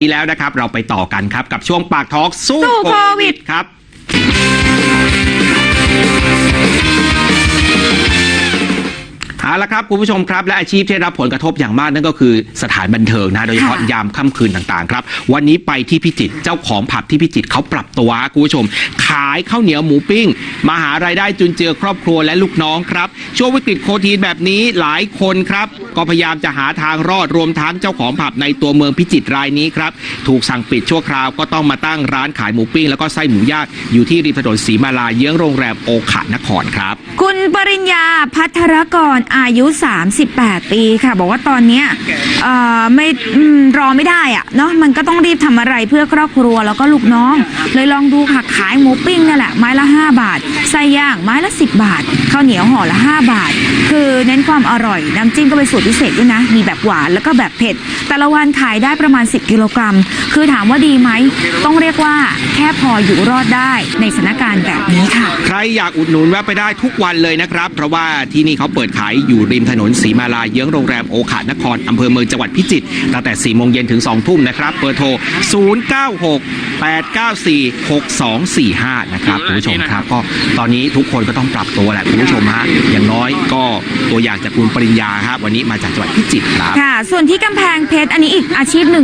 นี้แล้วนะครับเราไปต่อกันครับกับช่วงปากท้องสู้สู้โควิด ครับ เอาละครับคุณผู้ชมครับและอาชีพที่ได้รับผลกระทบอย่างมากนั่นก็คือสถานบันเทิงนะโดยเฉพาะค่ะยามค่ำคืนต่างๆครับ วันนี้ไปที่พิจิตรเจ้าของผับที่พิจิตรเขาปรับตัวคุณผู้ชม ขายข้าวเหนียวหมูปิ้ง มาหารายได้จุนเจือครอบครัวและลูกน้องครับ ช่วงวิกฤตโควิดแบบนี้หลายคนครับ ก็พยายามจะหาทางรอดรวมทั้งเจ้าของผับในตัวเมืองพิจิตรรายนี้ครับ ถูกสั่งปิดชั่วคราวก็ต้องมาตั้งร้านขายหมูปิ้ง แล้วก็ไส้หมูย่างอยู่ที่ริมถนนศรีมาลาเยื้องโรงแรมโอขานครครับ คุณปริญญาพัทรกรอายุ 38 ปีค่ะ บอกว่าตอนเนี้ยเอ่อไม่อืมรอไม่ได้อะเนาะมันก็ต้องรีบทำอะไรเพื่อครอบครัวแล้วก็ลูกน้อง เลยลองดูค่ะขายหมูปิ้งนี่แหละไม้ละ5บา ทไส้ย่างไม้ละ 10 บาทข้าวเหนียวห่อละ 5 บาท คือเน้นความอร่อย น้ำจิ้มก็เป็นสูตรพิเศษด้วยนะ มีแบบหวานแล้วก็แบบเผ็ด แต่ละวันขายได้ประมาณ 10 กิโลกรัม คือถามว่าดีไหม ต้องเรียกว่าแค่พออยู่รอดได้ในสถานการณ์แบบนี้ค่ะ ใครอยากอุดหนุนแวะไปได้ทุกวันเลยนะครับ เพราะว่าที่นี่เขาเปิดขายอยู่ริมถนนศรีมาลาเยื้องโรงแรมโอขานครอำเภอเมืองจังหวัดพิจิตรตั้งแต่4โมงเย็นถึง2ทุ่มนะครับเบอร์โทร 096 894 6245 นะครับคุณผู้ชมครับก็ตอนนี้ทุกคนก็ต้องปรับตัวแหละคุณผู้ชมฮะอย่างน้อยก็ตัวอย่างจากคุณปริญญาครับวันนี้มาจากจังหวัดพิจิตรครับ ค่ะ ส่วนที่กำแพงเพชรอันนี้อีกอาชีพหนึ่ง